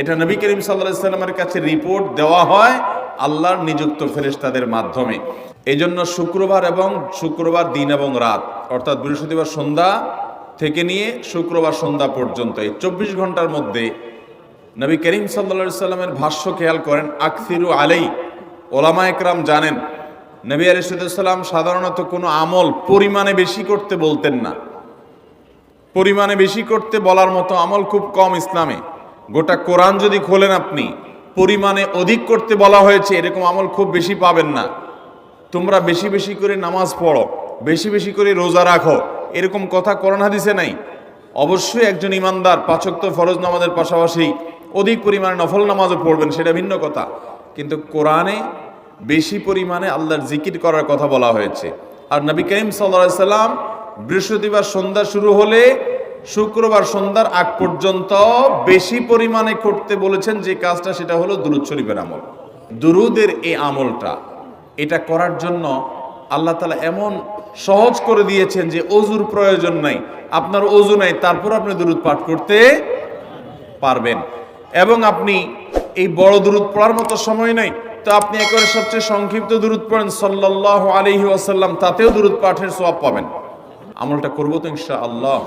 এটা নবী করিম সাল্লাহ সাল্লামের কাছে রিপোর্ট দেওয়া হয় আল্লাহর নিযুক্ত ফেরেশতাদের মাধ্যমে। এই জন্য শুক্রবার এবং শুক্রবার দিন এবং রাত, অর্থাৎ বৃহস্পতিবার সন্ধ্যা থেকে নিয়ে শুক্রবার সন্ধ্যা পর্যন্ত, এই চব্বিশ ঘণ্টার মধ্যে নবী করিম সাল্লা সাল্লামের ভাষ্য খেয়াল করেন, আকসিরু আলাই ওলামা একরাম জানেন, নবী আলিসাল্লাম সাধারণত কোনো আমল পরিমাণে বেশি করতে বলতেন না। পরিমাণে বেশি করতে বলার মতো আমল খুব কম ইসলামে। গোটা কোরআন যদি খোলেন আপনি, পরিমাণে অধিক করতে বলা হয়েছে, এরকম আমল খুব বেশি পাবেন না। তোমরা বেশি বেশি করে নামাজ পড়ো, বেশি বেশি করে রোজা রাখো, এরকম কথা কোরআন হাদিসে নাই। অবশ্যই একজন ইমানদার পাচক তো ফরজ নামাজের পাশাপাশি অধিক পরিমাণে নফল নামাজও পড়বেন, সেটা ভিন্ন কথা। কিন্তু কোরআনে বেশি পরিমাণে আল্লাহর জিকির করার কথা বলা হয়েছে। আর নবী করিম সাল্লা সাল্লাম বৃহস্পতিবার সন্ধ্যা শুরু হলে শুক্রবার সন্ধ্যার আগ পর্যন্ত বেশি পরিমাণে করতে বলেছেন যে কাজটা সেটা হলো দুরুদ শরীফের আমল। দুরুদের এই আমলটা, এটা করার জন্য আল্লাহ তালা এমন সহজ করে দিয়েছেন যে অজুর প্রয়োজন নাই, আপনার অজু নাই, তারপর আপনি দুরুদ পাঠ করতে পারবেন। এবং আপনি এই বড় দুরুদ পড়ার মতো সময় নাই, তো আপনি একেবারে সবচেয়ে সংক্ষিপ্ত দুরুদ পড়েন সাল্লাহ আলহি ওয়াসাল্লাম, তাতেও দুরুদ পাঠের সওয়াব পাবেন। আমলটা করব তো ইনশা আল্লাহ